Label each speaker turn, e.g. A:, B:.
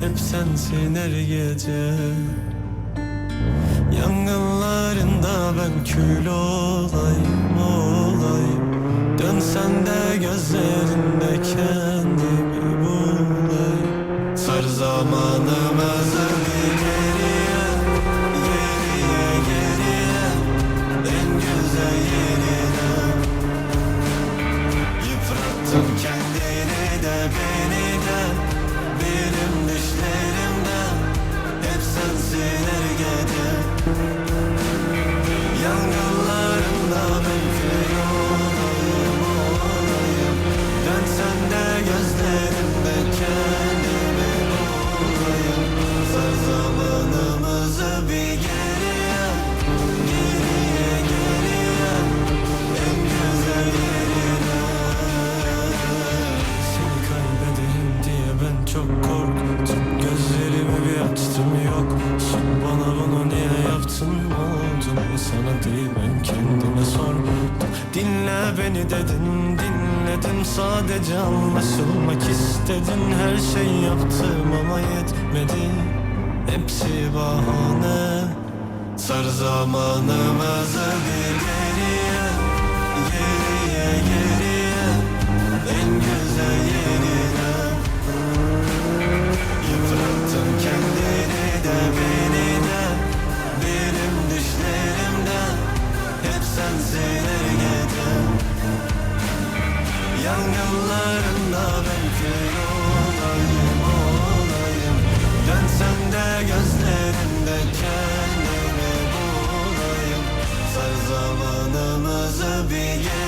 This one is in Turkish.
A: Hep sensin her gece. Yangınlarında ben kül olayım olayım. Dönsen de gözlerinde çok korktum Gözlerimi bir açtım yok. Bana bunu niye yaptın? Oldu mu sana değil ben kendime sordum. Dinle beni dedin dinledim. Sadece anlaşılmak istedin. Her şey yaptım ama yetmedi. Hepsi bahane. Sar zamanımızı bir Her gece Yangınlarında ben kül olayım olayım. Dönsen de gözlerinde kendimi bulayım. Sar zamanımızı bir geri